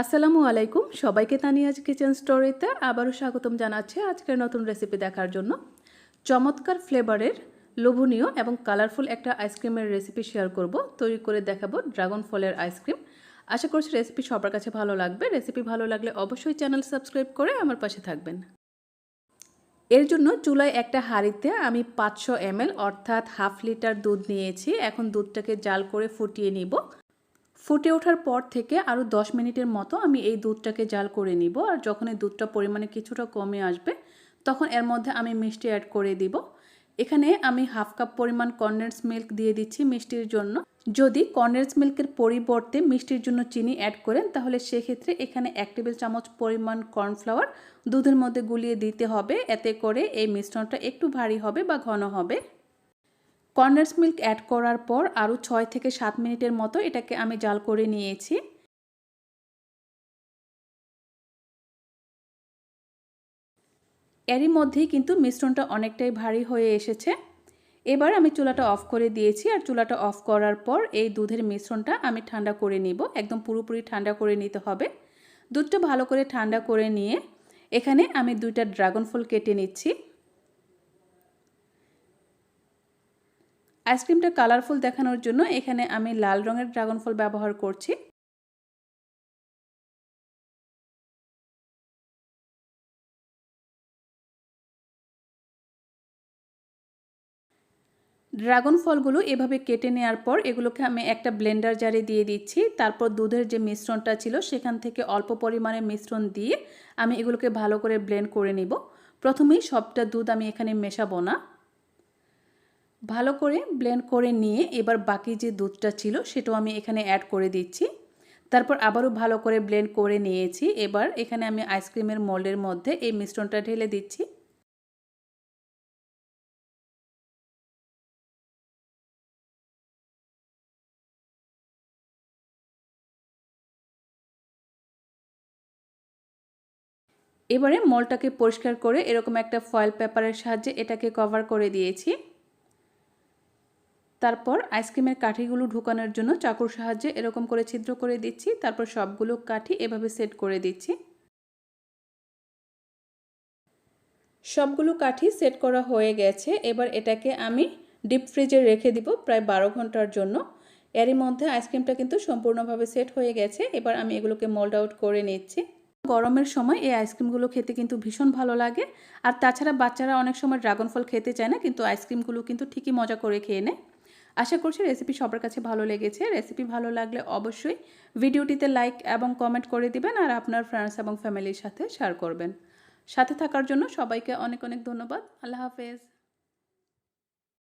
আসসালামু আলাইকুম। সবাইকে তানিয়াজ কিচেন স্টোরিতে আবারও স্বাগতম জানাচ্ছি আজকের নতুন রেসিপি দেখার জন্য। চমৎকার ফ্লেভারের, লোভনীয় এবং কালারফুল একটা আইসক্রিমের রেসিপি শেয়ার করব। তৈরি করে দেখাবো ড্রাগন ফলের আইসক্রিম। আশা করছি রেসিপি সবার কাছে ভালো লাগবে। রেসিপি ভালো লাগলে অবশ্যই চ্যানেল সাবস্ক্রাইব করে আমার পাশে থাকবেন। এর জন্য চুলায় একটা হাঁড়িতে আমি পাঁচশো এমএল অর্থাৎ হাফ লিটার দুধ নিয়েছি। এখন দুধটাকে জাল করে ফুটিয়ে নিব। ফুটে ওঠার পর থেকে আরও দশ মিনিটের মতো আমি এই দুধটাকে জাল করে নিব। আর যখন এই দুধটা পরিমাণে কিছুটা কমে আসবে, তখন এর মধ্যে আমি মিষ্টি অ্যাড করে দিব। এখানে আমি হাফ কাপ পরিমাণ কর্নেন্স মিল্ক দিয়ে দিচ্ছি মিষ্টির জন্য। যদি কর্নেন্স মিল্কের পরিবর্তে মিষ্টির জন্য চিনি অ্যাড করেন, তাহলে সেক্ষেত্রে এখানে এক টেবিল চামচ পরিমাণ কর্নফ্লাওয়ার দুধের মধ্যে গুলিয়ে দিতে হবে। এতে করে এই মিশ্রণটা একটু ভারী হবে বা ঘন হবে। কর্নার্স মিল্ক অ্যাড করার পর আরও ছয় থেকে সাত মিনিটের মতো এটাকে আমি জাল করে নিয়েছি। এরই মধ্যেই কিন্তু মিশ্রণটা অনেকটাই ভারী হয়ে এসেছে। এবার আমি চুলাটা অফ করে দিয়েছি আর চুলাটা অফ করার পর এই দুধের মিশ্রণটা আমি ঠান্ডা করে নিব। একদম পুরোপুরি ঠান্ডা করে নিতে হবে। দুধটা ভালো করে ঠান্ডা করে নিয়ে এখানে আমি দুইটা ড্রাগন ফল কেটে নিচ্ছি। আইসক্রিমটা কালারফুল দেখানোর জন্য এখানে আমি লাল রঙের ড্রাগন ফল ব্যবহার করছি। ড্রাগন ফলগুলো এভাবে কেটে নেওয়ার পর এগুলোকে আমি একটা ব্লেন্ডার জারে দিয়ে দিচ্ছি। তারপর দুধের যে মিশ্রণটা ছিল সেখান থেকে অল্প পরিমাণে মিশ্রণ দিয়ে আমি এগুলোকে ভালো করে ব্লেন্ড করে নিব। প্রথমেই সবটা দুধ আমি এখানে মেশাবো না। ভালো করে ব্লেন্ড করে নিয়ে এবার বাকি যে দুধটা ছিল সেটাও আমি এখানে অ্যাড করে দিচ্ছি। তারপর আবারও ভালো করে ব্লেন্ড করে নিয়েছি। এবার এখানে আমি আইসক্রিমের মোল্ডের মধ্যে এই মিশ্রণটা ঢেলে দিচ্ছি। এবারে মলটাকে পরিষ্কার করে এরকম একটা ফয়েল পেপারের সাহায্যে এটাকে কভার করে দিয়েছি। তারপর আইসক্রিমের কাঠিগুলো ঢুকানোর জন্য চাকুর সাহায্যে এরকম করে ছিদ্র করে দিচ্ছি, তারপর সবগুলো কাঠি এভাবে সেট করে দিচ্ছি। সবগুলো কাঠি সেট করা হয়ে গেছে, এবার এটাকে আমি ডিপ ফ্রিজে রেখে দিব প্রায় বারো ঘণ্টার জন্য। এরই মধ্যে আইসক্রিমটা কিন্তু সম্পূর্ণভাবে সেট হয়ে গেছে, এবার আমি এগুলোকে মোল্ড আউট করে নিচ্ছি। গরমের সময় এই আইসক্রিমগুলো খেতে কিন্তু ভীষণ ভালো লাগে, আর তাছাড়া বাচ্চারা অনেক সময় ড্রাগন ফল খেতে চায় না, কিন্তু আইসক্রিমগুলো কিন্তু ঠিকই মজা করে খেয়ে নেয়। আশা করছি রেসিপি সবার কাছে ভালো লেগেছে। রেসিপি ভালো লাগলে অবশ্যই ভিডিওটিতে লাইক এবং কমেন্ট করে দিবেন আর আপনার ফ্রেন্ডস এবং ফ্যামিলির সাথে শেয়ার করবেন। সাথে থাকার জন্য সবাইকে অনেক অনেক ধন্যবাদ। আল্লাহ হাফেজ।